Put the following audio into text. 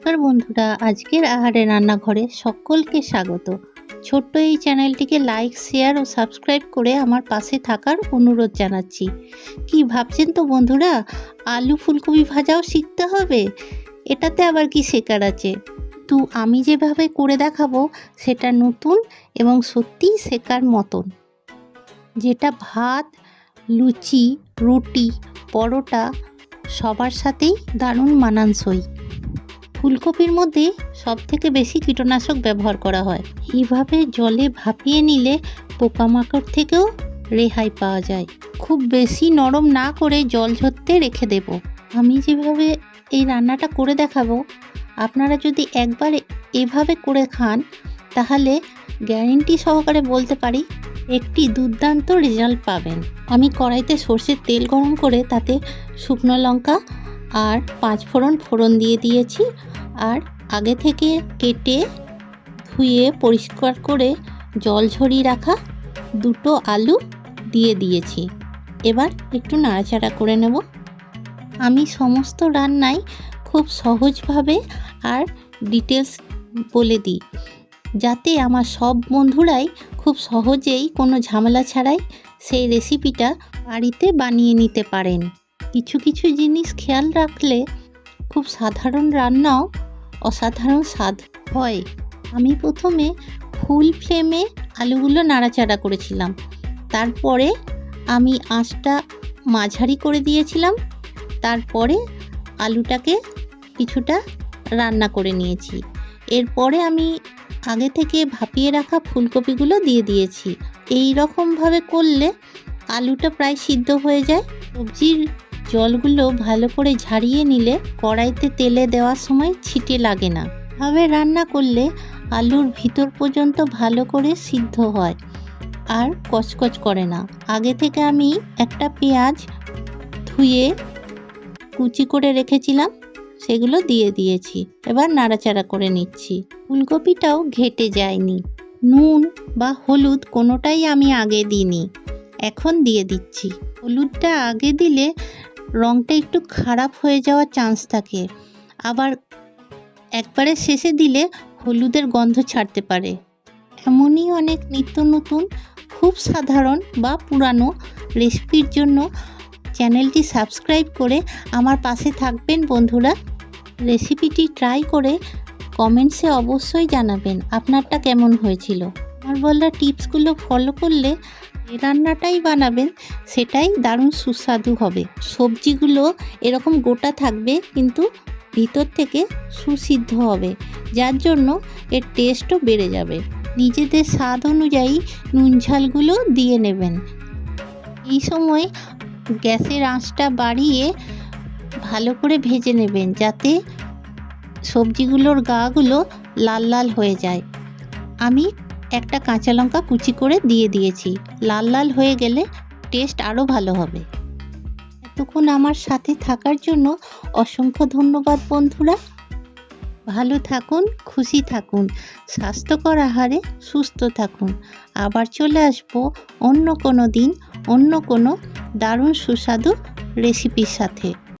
নমস্কার বন্ধুরা, আজকের আহারে রান্নাঘরে সকলকে স্বাগত। ছোট্ট এই চ্যানেলটিকে লাইক, শেয়ার ও সাবস্ক্রাইব করে আমার পাশে থাকার অনুরোধ জানাচ্ছি। কি ভাবছেন তো বন্ধুরা, আলু ফুলকপি ভাজাও শিখতে হবে? এটাতে আবার কি শেখার আছে? তো আমি যেভাবে করে দেখাবো, সেটা নতুন এবং সত্যিই শেখার মতন। যেটা ভাত, লুচি, রুটি, পরোটা সবার সাথেই দারুণ মানানসই। ফুলকপির মধ্যে সবথেকে বেশি কীটনাশক ব্যবহার করা হয়। এইভাবে জলে ভাপিয়ে নিলে পোকামাকড় থেকেও রেহাই পাওয়া যায়। খুব বেশি নরম না করে জল ঝরতে রেখে দেব। আমি যেভাবে এই রান্নাটা করে দেখাবো, আপনারা যদি একবার এভাবে করে খান, তাহলে গ্যারেন্টি সহকারে বলতে পারি একটি দুর্দান্ত রেজাল্ট পাবেন। আমি কড়াইতে সর্ষের তেল গরম করে তাতে শুকনো লঙ্কা আর পাঁচ ফোড়ন ফোড়ন দিয়ে দিয়েছি। আর আগে থেকে কেটে ধুয়ে পরিষ্কার করে জল ঝরিয়ে রাখা দুটো আলু দিয়ে দিয়েছি। এবার একটু নাড়াচাড়া করে নেব। আমি সমস্ত রান্নাই খুব সহজভাবে আর ডিটেলস বলে দিই, যাতে আমার সব বন্ধুরাই খুব সহজেই কোনো ঝামেলা ছাড়াই সেই রেসিপিটা বাড়িতে বানিয়ে নিতে পারেন। কিছু কিছু জিনিস খেয়াল রাখলে খুব সাধারণ রান্নাও অসাধারণ স্বাদ হয়। আমি প্রথমে ফুল ফ্লেমে আলুগুলো নাড়াচাড়া করেছিলাম। তারপরে আমি আঁচটা মাঝারি করে দিয়েছিলাম। তারপরে আলুটাকে কিছুটা রান্না করে নিয়েছি। এরপরে আমি আগে থেকে ভাপিয়ে রাখা ফুলকপিগুলো দিয়ে দিয়েছি। এই রকমভাবে করলে আলুটা প্রায় সিদ্ধ হয়ে যায়। সবজির জলগুলো ভালো করে ঝারিয়ে নিলে কড়াইতে তেলে দেওয়ার সময় ছিটে লাগে না। ভাবে রান্না করলে আলুর ভিতর পর্যন্ত ভালো করে সিদ্ধ হয় আর কচকচ করে না। আগে থেকে আমি একটা পেঁয়াজ ধুয়ে কুচি করে রেখেছিলাম, সেগুলো দিয়ে দিয়েছি। এবার নাড়াচাড়া করে নিচ্ছি। ফুলকপিটাও ঘেটে যায়নি। নুন বা হলুদ কোনোটাই আমি আগে দিইনি। এখন দিয়ে দিচ্ছি। হলুদটা আগে দিলে রঙটা একটু খারাপ হয়ে যাওয়ার চান্স থাকে। আবার একবারে শেষে দিলে হলুদের গন্ধ ছাড়তে পারে। এমনই অনেক নিত্য নতুন, খুব সাধারণ বা পুরানো রেসিপির জন্য চ্যানেলটি সাবস্ক্রাইব করে আমার পাশে থাকবেন বন্ধুরা। রেসিপিটি ট্রাই করে কমেন্টসে অবশ্যই জানাবেন আপনারটা কেমন হয়েছিল। আমার বলা টিপসগুলো ফলো করলে যে রান্নাটাই বানাবেন, সেটাই দারুণ সুস্বাদু হবে। সবজিগুলো এরকম গোটা থাকবে, কিন্তু ভিতর থেকে সুসিদ্ধ হবে, যার জন্য এর টেস্টও বেড়ে যাবে। নিজেদের স্বাদ অনুযায়ী নুন ঝালগুলো দিয়ে নেবেন। এই সময় গ্যাসের আঁচটা বাড়িয়ে ভালো করে ভেজে নেবেন, যাতে সবজিগুলোর গাগুলো লাল লাল হয়ে যায়। আমি একটা কাঁচা লঙ্কা কুচি করে দিয়ে দিয়েছি। লাল লাল হয়ে গেলে টেস্ট আরও ভালো হবে। এতক্ষণ আমার সাথে থাকার জন্য অসংখ্য ধন্যবাদ বন্ধুরা। ভালো থাকুন, খুশি থাকুন, স্বাস্থ্যকর আহারে সুস্থ থাকুন। আবার চলে আসব অন্য কোনো দিন, অন্য কোনো দারুণ সুস্বাদু রেসিপির সাথে।